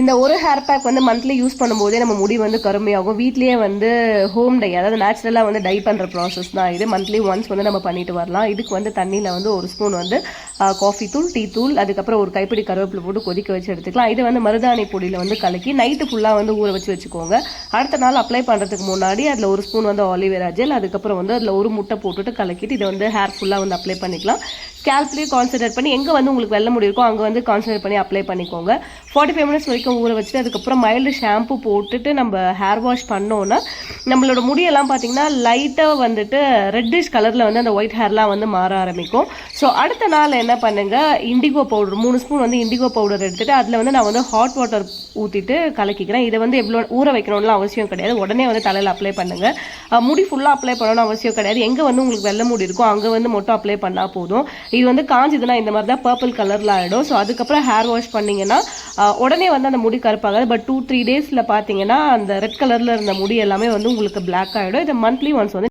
இந்த ஒரு hair pack வந்து மந்த்லி யூஸ் பண்ணும்போதே நம்ம முடி வந்து கருமையாகும். வீட்லேயே வந்து ஹோம் டை அதாவது நேச்சுரலாக வந்து டை பண்ணுற ப்ராசஸ் தான் இது. மந்த்லி ஒன்ஸ் வந்து நம்ம பண்ணிட்டு வரலாம். இதுக்கு வந்து தண்ணியில் வந்து ஒரு ஸ்பூன் வந்து காஃபி தூள் டீ தூள் அதுக்கப்புறம் ஒரு கைப்பிடி கருவேப்பிலை போட்டு கொதிக்க வச்சு எடுத்துக்கலாம். இது வந்து மருதாணி பொடியில் வந்து கலக்கி நைட்டு ஃபுல்லாக வந்து ஊற வச்சு வச்சுக்கோங்க. அடுத்த நாள் அப்ளை பண்ணுறதுக்கு முன்னாடி அதில் ஒரு ஸ்பூன் வந்து ஆலிவேரா ஜெல் அதுக்கப்புறம் வந்து அதில் ஒரு முட்டை போட்டுட்டு கலக்கிட்டு இதை வந்து ஹேர் ஃபுல்லாக வந்து அப்ளை பண்ணிக்கலாம். ஸ்கேல்ப்லேயே கான்சன்ட்ரேட் பண்ணி எங்கே வந்து உங்களுக்கு வெள்ள முடி இருக்கோ அங்கே வந்து கான்சன்ட்ரேட் பண்ணி அப்ளை பண்ணிக்கோங்க. ஃபார்ட்டி ஃபைவ் மினிட்ஸ் வரைக்கும் ஊற வச்சுட்டு அதுக்கப்புறம் மைல்டு ஷாம்பு போட்டுட்டு நம்ம ஹேர் வாஷ் பண்ணோன்னா நம்மளோட முடியெல்லாம் பார்த்தீங்கன்னா லைட்டாக வந்துட்டு ரெட்டிஷ் கலரில் வந்து அந்த ஒயிட் ஹேர்லாம் வந்து மாற ஆரம்பிக்கும். ஸோ அடுத்த நாள் என்ன பண்ணுங்கள் இண்டிகோ பவுடர் மூணு ஸ்பூன் வந்து இண்டிகோ பவுடர் எடுத்துகிட்டு அதில் வந்து நான் வந்து ஹாட் வாட்டர் ஊற்றிட்டு கலக்கிக்கிறேன். இதை வந்து எவ்வளோ ஊற வைக்கணும்லாம் அவசியம் கிடையாது. உடனே வந்து தலையில் அப்ளை பண்ணுங்கள் முடி ஃபுல்லாக அப்ளை பண்ணணும்னு அவசியம் கிடையாது. எங்கே வந்து உங்களுக்கு வெள்ளை முடி இருக்கோ அங்கே வந்து மட்டும் அப்ளை பண்ணால் போதும். இது வந்து காஞ்சதுன்னா இந்த மாதிரி தான் பர்பிள் கலரில் ஆகிடும் ஸோ அதுக்கப்புறம் ஹேர் வாஷ் பண்ணீங்கன்னா உடனே வந்து அந்த முடி கருப்பாகாது. பட் டூ த்ரீ டேஸில் பார்த்தீங்கன்னா அந்த ரெட் கலரில் இருந்த முடி எல்லாமே வந்து உங்களுக்கு பிளாக் ஆகிடும் இதை மந்த்லி ஒன்ஸ் வந்து